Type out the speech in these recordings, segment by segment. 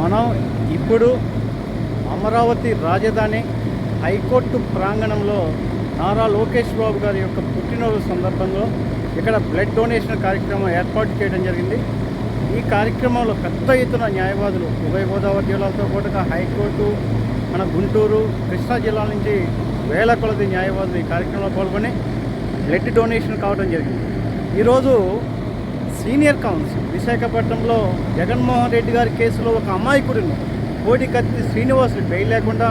మనం ఇప్పుడు అమరావతి రాజధాని హైకోర్టు ప్రాంగణంలో నారా లోకేష్ బాబు గారి యొక్క పుట్టినరోజు సందర్భంలో ఇక్కడ బ్లడ్ డొనేషన్ కార్యక్రమం ఏర్పాటు చేయడం జరిగింది. ఈ కార్యక్రమంలో పెద్ద ఎత్తున న్యాయవాదులు ఉభయ గోదావరి జిల్లాలతో పాటుగా హైకోర్టు మన గుంటూరు కృష్ణా జిల్లాల నుంచి వేల కొలది న్యాయవాదులు ఈ కార్యక్రమంలో పాల్గొని బ్లడ్ డొనేషన్ కావడం జరిగింది. ఈరోజు సీనియర్ కౌన్సిల్ విశాఖపట్నంలో జగన్మోహన్ రెడ్డి గారి కేసులో ఒక అమాయకుడిని కోడికత్తి శ్రీనివాసులు బెయిల్ లేకుండా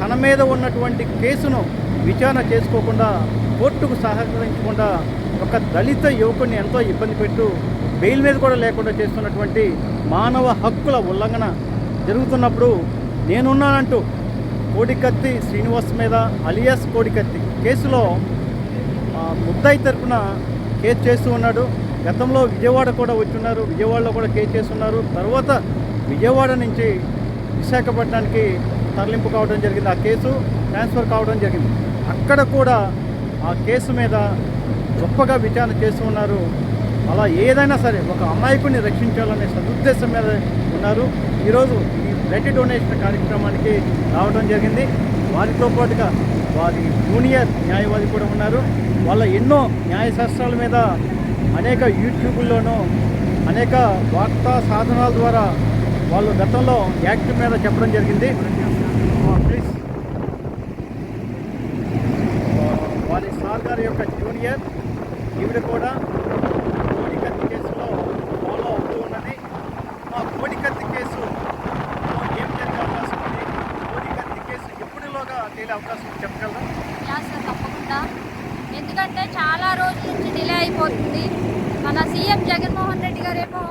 తన మీద ఉన్నటువంటి కేసును విచారణ చేసుకోకుండా కోర్టుకు సహకరించకుండా ఒక దళిత యువకుడిని ఎంతో ఇబ్బంది పెట్టు బెయిల్ మీద కూడా లేకుండా చేస్తున్నటువంటి మానవ హక్కుల ఉల్లంఘన జరుగుతున్నప్పుడు నేనున్నానంటూ కోడికత్తి శ్రీనివాస్ మీద అలియాస్ కోడికత్తి కేసులో ముద్దాయి తరపున కేసు చేస్తూ ఉన్నాడు. గతంలో విజయవాడ కూడా వచ్చున్నారు విజయవాడలో కూడా కేసు చేస్తున్నారు. తర్వాత విజయవాడ నుంచి విశాఖపట్నానికి తరలింపు కావడం జరిగింది ఆ కేసు ట్రాన్స్ఫర్ కావడం జరిగింది. అక్కడ కూడా ఆ కేసు మీద గొప్పగా విచారణ చేస్తూ ఉన్నారు. అలా ఏదైనా సరే ఒక అమాయకుడిని రక్షించాలనే సదుద్దేశం మీద ఉన్నారు. ఈరోజు ఈ బ్లడ్ డొనేషన్ కార్యక్రమానికి రావడం జరిగింది. వారితో పాటుగా వారి జూనియర్ న్యాయవాది కూడా ఉన్నారు. వాళ్ళ ఎన్నో న్యాయశాస్త్రాల మీద అనేక యూట్యూబ్లోనూ అనేక వార్తా సాధనాల ద్వారా వాళ్ళు గతంలో యాక్ట్ మీద చెప్పడం జరిగింది. ప్లీజ్. వారి సార్ గారి యొక్క జూనియర్ ఈవిడ కూడా కోడికత్తి కేసులో ఫాలో అవుతూ ఉన్నది. ఆ కోడికత్తి కేసు ఏం జరిగే అవకాశం ఉంది? కోడికత్తి కేసు ఎప్పటిలోగా తేలే అవకాశం చెప్పగలరా? తప్పకుండా. ఎందుకంటే చాలా రోజుల నుంచి డిలే అయిపోతుంది. మన సీఎం జగన్మోహన్ రెడ్డి గారేమో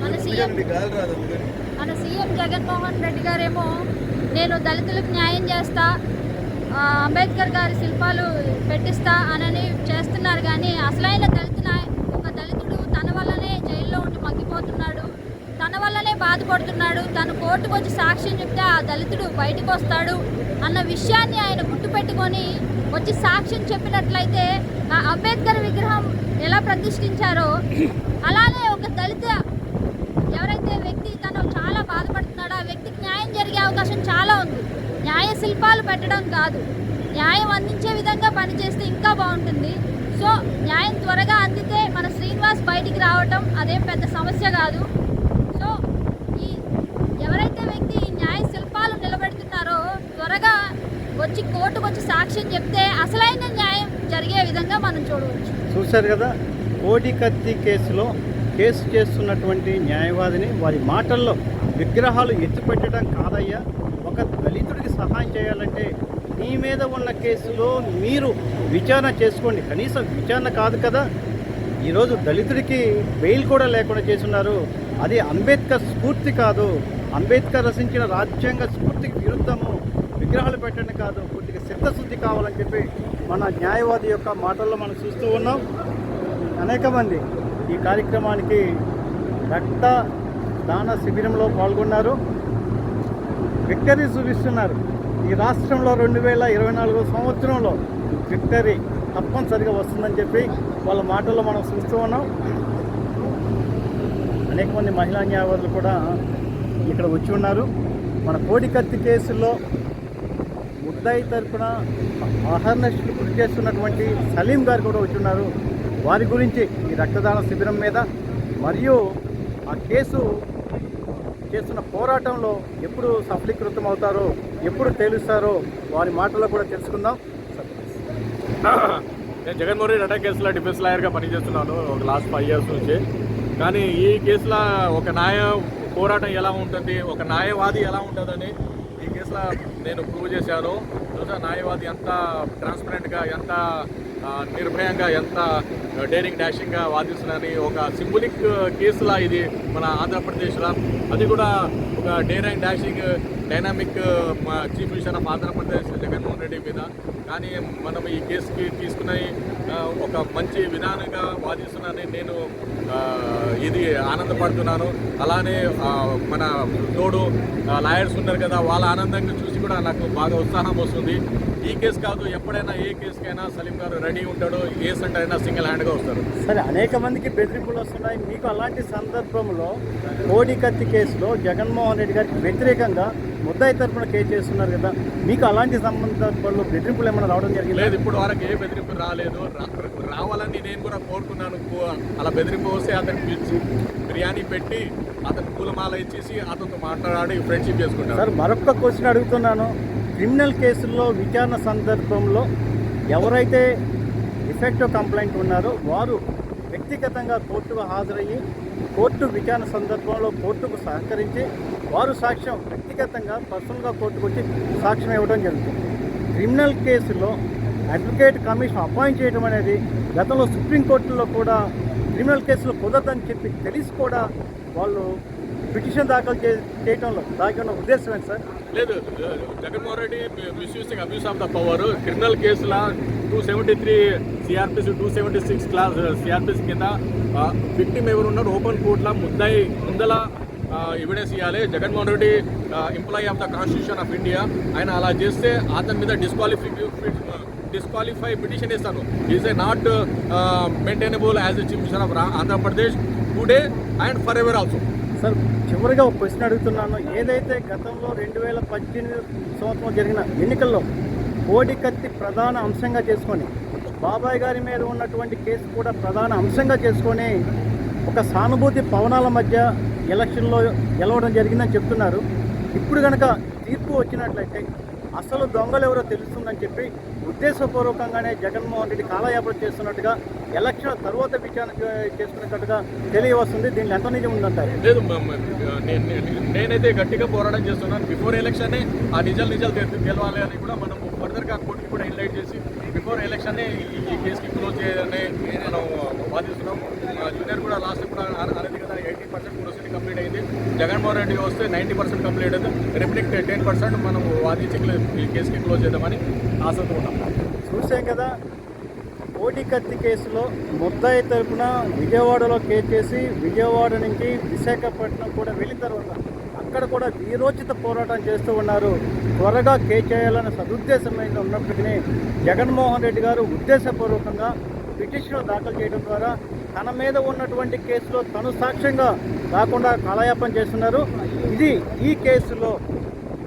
మన సీఎం మన సీఎం జగన్మోహన్ రెడ్డి గారేమో నేను దళితులకు న్యాయం చేస్తా అంబేద్కర్ గారి శిల్పాలు పెట్టిస్తా అనని చేస్తున్నారు కానీ అసలైన దళిత నాయ ఒక దళితుడు తన వల్లనే జైల్లో ఉండి మగ్గిపోతున్నాడు తన వల్లనే బాధపడుతున్నాడు. తను కోర్టుకు వచ్చి సాక్ష్యం చెప్తే ఆ దళితుడు బయటకు వస్తాడు అన్న విషయాన్ని ఆయన గుర్తుపెట్టుకొని వచ్చి సాక్ష్యం చెప్పినట్లయితే ఆ అంబేద్కర్ విగ్రహం ఎలా ప్రతిష్ఠించారో అలానే ఒక దళిత ఎవరైతే వ్యక్తి తను చాలా బాధపడుతున్నాడో ఆ వ్యక్తికి న్యాయం జరిగే అవకాశం చాలా ఉంది. న్యాయ శిల్పాలు పెట్టడం కాదు. న్యాయం అందించే విధంగా పనిచేస్తే ఇంకా బాగుంటుంది. సో న్యాయం త్వరగా అందితే మన శ్రీనివాస్ బయటికి రావటం అదేం పెద్ద సమస్య కాదు సో ఈ ఎవరైతే వ్యక్తి ఈ న్యాయ శిల్పాలు నిలబెడుతున్నారో త్వరగా వచ్చి కోర్టుకు వచ్చి సాక్ష్యం చెప్తే అసలైన న్యాయం జరిగే విధంగా మనం చూడవచ్చు. చూశారు కదా కోడికత్తి కేసులో కేసు చేస్తున్నటువంటి న్యాయవాదిని వారి మాటల్లో విగ్రహాలు ఎత్తిపెట్టడం కాదయ్యా. ఒక దళితుడికి సహాయం చేయాలంటే మీ మీద ఉన్న కేసులో మీరు విచారణ చేసుకోండి. కనీసం విచారణ కాదు కదా. ఈరోజు దళితుడికి బెయిల్ కూడా లేకుండా చేస్తున్నారు. అది అంబేద్కర్ స్ఫూర్తి కాదు. అంబేద్కర్ రచించిన రాజ్యాంగ స్ఫూర్తికి విరుద్ధము. విగ్రహాలు పెట్టండి కాదు. చిత్తశుద్ధి కావాలని చెప్పి మన న్యాయవాది యొక్క మాటల్లో మనం చూస్తూ ఉన్నాం. అనేక మంది ఈ కార్యక్రమానికి రక్త దాన శిబిరంలో పాల్గొన్నారు. విక్టరీ చూపిస్తున్నారు. ఈ రాష్ట్రంలో రెండు వేల ఇరవై నాలుగో సంవత్సరంలో విక్టరీ తప్పనిసరిగా వస్తుందని చెప్పి వాళ్ళ మాటల్లో మనం చూస్తూ ఉన్నాం. అనేక మంది మహిళా న్యాయవాదులు కూడా ఇక్కడ వచ్చి ఉన్నారు. మన కోడికత్తి కేసులో ముద్దాయి తరపున అహర్నష్లు కృషి చేస్తున్నటువంటి సలీం గారు కూడా వచ్చి ఉన్నారు వారి గురించి ఈ రక్తదాన శిబిరం మీద మరియు ఆ కేసు చేస్తున్న పోరాటంలో ఎప్పుడు సఫలీకృతం అవుతారో ఎప్పుడు తేలుస్తారో వారి మాటల్లో కూడా తెలుసుకుందాం. నేను జగన్మోహన్ రెడ్డి అటాక్ కేసులో డిఫెన్స్ లాయర్గా పనిచేస్తున్నాను ఒక లాస్ట్ ఫైవ్ ఇయర్స్ నుంచి. కానీ ఈ కేసులో ఒక న్యాయ పోరాటం ఎలా ఉంటుంది ఒక న్యాయవాది ఎలా ఉంటుందని ఈ కేసులో నేను ప్రూవ్ చేశాను. న్యాయవాది ఎంత ట్రాన్స్పరెంట్గా ఎంత నిర్భయంగా ఎంత డేరింగ్ డాషింగ్గా వాదిస్తున్నారని ఒక సింబులిక్ కేసులా ఇది మన ఆంధ్రప్రదేశ్లో. అది కూడా ఒక daring dashing dynamic chief minister of Andhra Pradesh Jaganmohan Reddy మీద. కానీ మనం ఈ కేసుకి తీసుకున్న ఒక మంచి విధానంగా వాదిస్తున్నానని నేను ఇది ఆనందపడుతున్నాను. అలానే మన తోడు లాయర్స్ ఉన్నారు కదా వాళ్ళ ఆనందంగా చూసి కూడా నాకు బాగా ఉత్సాహం వస్తుంది. ఈ కేసు కాదు ఎప్పుడైనా ఏ కేసుకైనా సలీం గారు రెడీ ఉంటాడు ఏ సెంటర్ అయినా సింగిల్ హ్యాండ్గా వస్తారు. సరే అనేక మందికి బెదిరింపులు వస్తున్నాయి. మీకు అలాంటి సందర్భంలో కోడి కత్తి కేసులో జగన్మోహన్ రెడ్డి గారికి వ్యతిరేకంగా ముద్దాయి తరపున కేసు చేస్తున్నారు కదా మీకు అలాంటి సందర్భంలో బెదిరింపులు ఏమైనా రావడం జరిగింది? లేదు ఇప్పుడు వరకు ఏ బెదిరింపు రాలేదు. రావాలని నేను కూడా కోరుకున్నాను. అలా బెదిరింపు వస్తే అతను పిలిచి బిర్యానీ పెట్టి అతను పూలమాల ఇచ్చేసి అతనితో మాట్లాడి ఫ్రెండ్షిప్ చేసుకుంటారు సార్ మరొక క్వశ్చన్ అడుగుతున్నాను. క్రిమినల్ కేసుల్లో విచారణ సందర్భంలో ఎవరైతే డిఫెక్టివ్ కంప్లైంట్ ఉన్నారో వారు వ్యక్తిగతంగా కోర్టుకు హాజరయ్యి కోర్టు విచారణ సందర్భంలో కోర్టుకు సహకరించి వారు సాక్ష్యం వ్యక్తిగతంగా పర్సనల్గా కోర్టుకు వచ్చి సాక్ష్యం ఇవ్వడం జరుగుతుంది. క్రిమినల్ కేసులో అడ్వకేట్ కమిషన్ అపాయింట్ చేయడం అనేది గతంలో సుప్రీంకోర్టులో కూడా క్రిమినల్ కేసులు కుదరదని చెప్పి తెలిసి కూడా వాళ్ళు పిటిషన్ దాఖలు చే చేయడంలో దాగి ఉన్న ఉద్దేశం ఏంటి సార్? లేదు Jaganmohan Reddy misusing abuse of the power criminal కేసుల two seventy three CrPC two seventy six clause CrPC కింద విక్టిమ్ ఎవరు ఉన్నారు ఓపెన్ కోర్టులో ముద్దాయి ముందల ఎవిడెన్స్ ఇవ్వాలి Jaganmohan Reddy employee of the constitution of India ఆయన అలా చేస్తే అతని మీద డిస్క్వాలిఫై డిస్క్వాలిఫై పిటిషన్ ఇస్తాను is a not maintainable as a chief minister of Andhra Pradesh today and for ever also sir చివరిగా ఒక క్వశ్చన్ అడుగుతున్నాను. ఏదైతే గతంలో రెండు వేల పద్దెనిమిది సంవత్సరం జరిగిన ఎన్నికల్లో కోడి కత్తి ప్రధాన అంశంగా చేసుకొని బాబాయ్ గారి మీద ఉన్నటువంటి కేసు కూడా ప్రధాన అంశంగా చేసుకొని ఒక సానుభూతి పవనాల మధ్య ఎలక్షన్లో గెలవడం జరిగిందని చెప్తున్నారు. ఇప్పుడు కనుక తీర్పు వచ్చినట్లయితే అసలు దొంగలు ఎవరో తెలుస్తుందని చెప్పి ఉద్దేశపూర్వకంగానే జగన్మోహన్ రెడ్డి కాలయాపన చేస్తున్నట్టుగా ఎలక్షన్ తర్వాత విచారణ చే- చేసుకునేటట్టుగా తెలియవస్తుంది. దీనిలో ఎంత నిజం ఉందంటారు. లేదు నేనైతే గట్టిగా పోరాటం చేస్తున్నాను. బిఫోర్ ఎలక్షన్ ఆ నిజాలు నిజాలు తెలవాలి అని కూడా మనం ఫర్దర్గా కోర్టుకి కూడా ఇన్లైట్ చేసి బిఫోర్ ఎలక్షన్ ఈ కేసుకి క్లోజ్ చేయాలని మనం వాదిస్తున్నాం ఆ జూనియర్ కూడా లాస్ట్ కూడా అనేది కదా ఎయిటీ పర్సెంట్ కూడా జగన్మోహన్ రెడ్డి వస్తే నైంటీ పర్సెంట్ కంప్లీట్ అయితే రిఫ్లెక్ట్ టెన్ పర్సెంట్ మనం వాదించి కేసుకి క్లోజ్ చేద్దామని ఆశతో ఉన్నాం. చూసాం కదా కోటి కత్తి కేసులో ముద్దాయి తరపున విజయవాడలో కేసు చేసి విజయవాడ నుంచి విశాఖపట్నం కూడా వెళ్ళిన తర్వాత అక్కడ కూడా వీరోచిత పోరాటం చేస్తూ ఉన్నారు. త్వరగా కేసు చేయాలనే సదుద్దేశమైన ఉన్నప్పటికీ జగన్మోహన్ రెడ్డి గారు ఉద్దేశపూర్వకంగా పిటిషన్ దాఖలు చేయడం ద్వారా తన మీద ఉన్నటువంటి కేసులో తను సాక్ష్యంగా కాకుండా కాలయాపన చేస్తున్నారు. ఇది ఈ కేసులో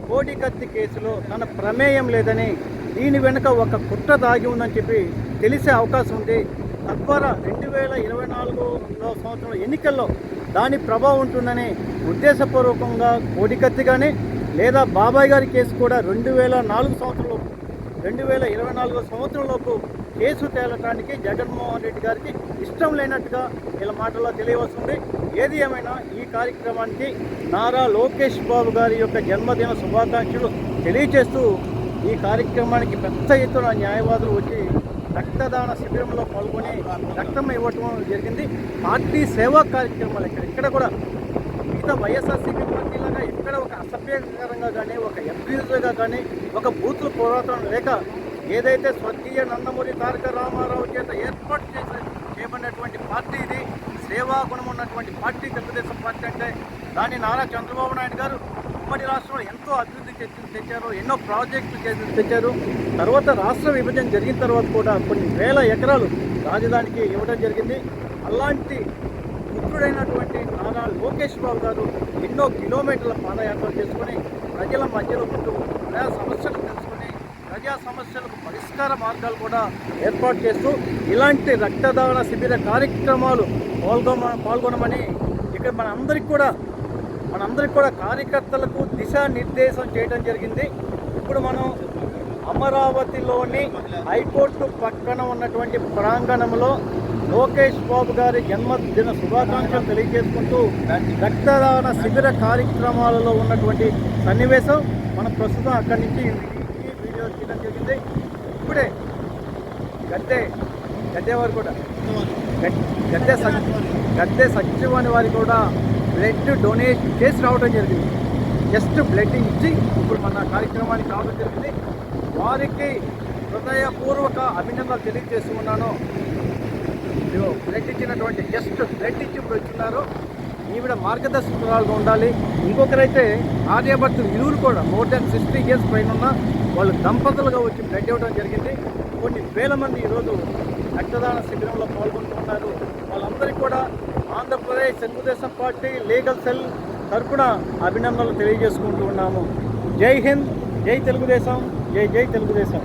కోడి కత్తి కేసులో తన ప్రమేయం లేదని దీని వెనుక ఒక కుట్ర దాగి ఉందని చెప్పి తెలిసే అవకాశం ఉంది. తద్వారా రెండు వేల ఇరవై నాలుగులో సంవత్సరం ఎన్నికల్లో దాని ప్రభావం ఉంటుందని ఉద్దేశపూర్వకంగా కోడి కత్తి కానీ లేదా బాబాయ్ గారి కేసు కూడా రెండు వేల నాలుగు సంవత్సరంలో రెండు వేల ఇరవై నాలుగో సంవత్సరంలోపు కేసు తేలటానికి జగన్మోహన్ రెడ్డి గారికి ఇష్టం లేనట్టుగా వీళ్ళ మాటల్లో తెలియవస్తుంది ఏది ఏమైనా ఈ కార్యక్రమానికి నారా లోకేష్ బాబు గారి యొక్క జన్మదిన శుభాకాంక్షలు తెలియజేస్తూ ఈ కార్యక్రమానికి పెద్ద ఎత్తున న్యాయవాదులు వచ్చి రక్తదాన శిబిరంలో పాల్గొని రక్తం ఇవ్వటం జరిగింది. పార్టీ సేవా కార్యక్రమాలు ఇక్కడ ఇక్కడ కూడా మిగతా వైఎస్ఆర్సీపీ పార్టీలాగా ఎక్కడ ఒక అసభ్యకరంగా కానీ ఒక అబ్యూజ్గా కానీ ఒక బూతుల పోరాటం లేక ఏదైతే స్వర్గీయ నందమూరి తారక రామారావు చేత ఏర్పాటు చేసే చేయబడినటువంటి పార్టీ ఇది సేవా గుణం ఉన్నటువంటి పార్టీ తెలుగుదేశం పార్టీ అంటే దాన్ని నారా చంద్రబాబు నాయుడు గారు ఉమ్మడి రాష్ట్రంలో ఎంతో అభివృద్ధి తెచ్చి తెచ్చారు ఎన్నో ప్రాజెక్టులు చేసి తెచ్చారు. తర్వాత రాష్ట్ర విభజన జరిగిన తర్వాత కూడా కొన్ని వేల ఎకరాలు రాజధానికి ఇవ్వడం జరిగింది. అలాంటి మిత్రుడైనటువంటి నారా లోకేష్ బాబు గారు ఎన్నో కిలోమీటర్ల పాదయాత్ర చేసుకుని ప్రజల మధ్యలో ఉంటూ ప్రజా సమస్యలు తెలుసుకుని ప్రజా సమస్యలకు పరిష్కార మార్గాలు కూడా ఏర్పాటు చేస్తూ ఇలాంటి రక్తదాన శిబిర కార్యక్రమాలు పాల్గొన పాల్గొనమని ఇక్కడ మన అందరికి కూడా మనందరికి కూడా కార్యకర్తలకు దిశానిర్దేశం చేయడం జరిగింది. ఇప్పుడు మనం అమరావతిలోని హైకోర్టు పక్కన ఉన్నటువంటి ప్రాంగణంలో లోకేష్ బాబు గారి జన్మదిన శుభాకాంక్షలు తెలియజేసుకుంటూ రక్తదాన శిబిర కార్యక్రమాలలో ఉన్నటువంటి సన్నివేశం మనం ప్రస్తుతం అక్కడి నుంచి వీడియో తీయడం జరిగింది. ఇప్పుడే గద్దె గద్దె వారు కూడా? గద్దె గద్దె సచివాని వారి కూడా బ్లడ్ డొనేట్ చేసి రావడం జరిగింది. జస్ట్ బ్లడ్ ఇచ్చి ఇప్పుడు మన కార్యక్రమానికి రావడం జరిగింది. వారికి హృదయపూర్వక అభినందనలు తెలియజేస్తూ ఉన్నాను. బ్లడ్ ఇచ్చినటువంటి జస్ట్ బ్లడ్ ఇచ్చి ఇప్పుడు వచ్చినారు. ఈవిడ మార్గదర్శకురాలుగా ఉండాలి. ఇంకొకరైతే ఆర్యభర్త ఇరువురు కూడా మోర్ దాన్ సిక్స్టీ ఇయర్స్ పైన ఉన్న వాళ్ళు దంపతులుగా వచ్చి బ్లడ్ ఇవ్వడం జరిగింది. కొన్ని వేల మంది ఈరోజు రక్తదాన శిబిరంలో పాల్గొంటున్నారు వాళ్ళందరికీ కూడా Andhra Pradesh Telugu Desam party legal cell తరఫున అభినందనలు తెలియజేసుకుంటూ ఉన్నాము. జై హింద్ జై తెలుగుదేశం. జై జై తెలుగుదేశం